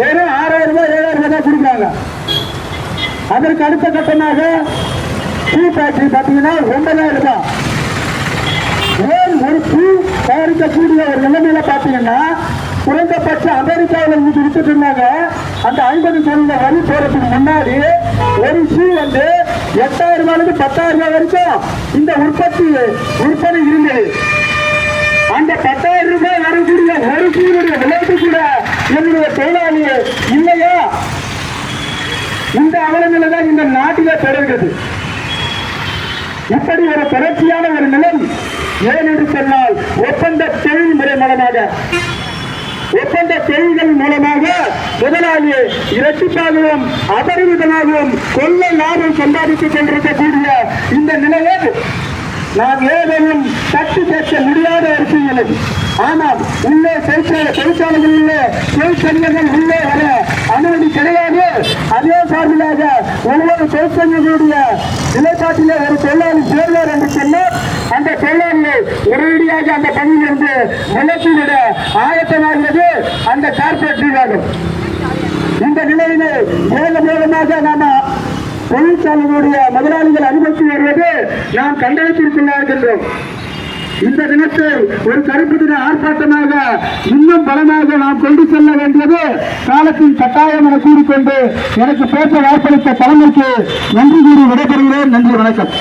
வெறும் ஆறாயிரம் ரூபாய் ஏழாயிரம் ரூபாய் தான் கொடுக்குறாங்க. அதற்கு அடுத்த கட்டமாக டீ ஃபேக்டரி பார்த்தீங்கன்னா ஒன்பதாயிரம் ரூபாய். ஏன் ஒரு பூ தயாரிக்கக்கூடிய ஒரு நிலைமையில பாத்தீங்கன்னா குறைந்தபட்ச அமெரிக்காவில் இன்னைக்கு வித்துட்டு இருந்தாங்க. அந்த ஐம்பது சதவீத வரி போறதுக்கு முன்னாடி ஒரு ஷூ வந்து எட்டாயிரம் ரூபாயிலிருந்து பத்தாயிரம் ரூபாய் வரைக்கும் இந்த உற்பத்தி விற்பனை இருந்தது அந்த பத்தாயிரம் ரூபாய் வரக்கூடிய ஒரு ஷூனுடைய விலைக்கு கூட என்னுடைய தொழிலாளி இல்லையா? இந்த அவலநிலை தான் இந்த நாட்டிலே தொடர்கிறது. இப்படி ஒரு தொடர்ச்சியான ஒரு நிலை ஏன் என்று சொன்னால் ஒப்பந்த தொழில் முறை மூலமாக. ஒப்பந்த தொழில்கள் மூலமாக முதலாளி இரட்டிப்பாகவும் அபரிமிதமாகவும் கொள்ள லாபம் சம்பாதித்துக் கொண்டிருக்கக்கூடிய இந்த நிலையில் நாம் ஏதேனும் தட்டி கேட்க முடியாத ஒரு ஆனால் உள்ளே தொழிற்சாலை தொழிற்சாலைகளிலே தொழிற்சங்கங்கள் உள்ளே வர அனுமதி கிடையாது. அதே சார்பிலாக ஒவ்வொரு தொழிற்சங்கங்களுடைய நிலைப்பாட்டிலே ஒரு தொழிலாளி சேர்வார் என்று சொன்னால் அந்த தொழிலாளியை உடனடியாக அந்த பகுதியிலிருந்து விலக்கிவிட ஆயத்தமாகிறது அந்த கார்பரேட் நிர்வாகம். இந்த நிலையிலே மேல மேலமாக நாம தொழிற்சாலைகளுடைய முதலாளிகள் அனுபவித்து வருவது நாம் கண்டனத்திற்குள்ளாகின்றோம் இந்த தினத்தை ஒரு கருப்பு தின ஆர்ப்பாட்டமாக இன்னும் பலமாக நாம் கொண்டு செல்ல வேண்டியது காலத்தின் கட்டாயம் என கூறிக்கொண்டு எனக்கு பேச வாய்ப்பளித்த தலைமைக்கு நன்றி கூறி விடைபெறுகிறேன். நன்றி வணக்கம்.